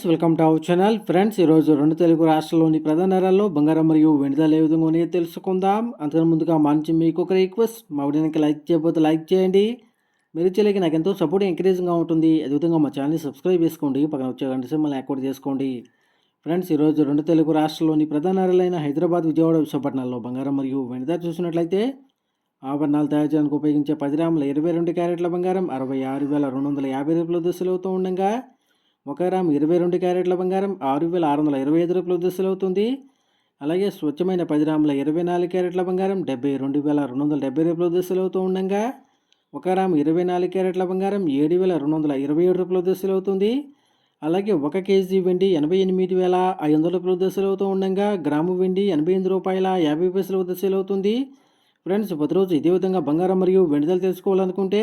Friends welcome to our channel. Friends ఈరోజు రెండు తెలుగు రాష్ట్రాల్లోని ప్రధాన నగరాల్లో బంగారం మరియు వెనుదల ఏ విధంగా ఉన్నాయో తెలుసుకుందాం. అంతకు ముందుగా మా నుంచి మీకు ఒక రిక్వెస్ట్. మా వీడియోకి లైక్ చేయకపోతే లైక్ చేయండి. మీరు చేయలేక నాకు ఎంతో సపోర్ట్ ఎంకరేజింగ్గా ఉంటుంది. అదేవిధంగా మా ఛానల్ని సబ్స్క్రైబ్ చేసుకోండి. పక్కన వచ్చే గంట మళ్ళీ యాక్టివేట్ చేసుకోండి. ఫ్రెండ్స్ ఈరోజు రెండు తెలుగు రాష్ట్రాల్లోని ప్రధాన నగరాలైన హైదరాబాద్ విజయవాడ విశాఖపట్నంలో బంగారం మరియు వెనుద చూసినట్లయితే ఆభరణాలు తయారు చేయడానికి ఉపయోగించే పది గ్రాముల ఇరవై రెండు క్యారెట్ల బంగారం అరవై ఆరు వేల రెండు వందల యాభై రూపాయల దశలు ఉండగా ఒక గ్రామ్ ఇరవై రెండు క్యారెట్ల బంగారం ఆరు వేల ఆరు వందల ఇరవై ఐదు రూపాయల దశలు అవుతుంది అలాగే స్వచ్ఛమైన పది గ్రాముల ఇరవై నాలుగు క్యారెట్ల బంగారం డెబ్బై రెండు వేల రెండు వందల డెబ్బై రూపాయల దశలు అవుతూ ఉండగా ఒక గ్రామ్ ఇరవై నాలుగు క్యారెట్ల బంగారం ఏడు వేల రెండు వందల ఇరవై ఏడు రూపాయల దశలు అవుతుంది అలాగే ఒక కేజీ వెండి ఎనభై ఎనిమిది వేల ఐదు వందల రూపాయల దశలు అవుతూ ఉండగా గ్రాము వెండి ఎనభై ఎనిమిది రూపాయల యాభై పైసలు దశలు అవుతుంది ఫ్రెండ్స్ ప్రతిరోజు ఇదే విధంగా బంగారం మరియు వెండిదలు తెలుసుకోవాలనుకుంటే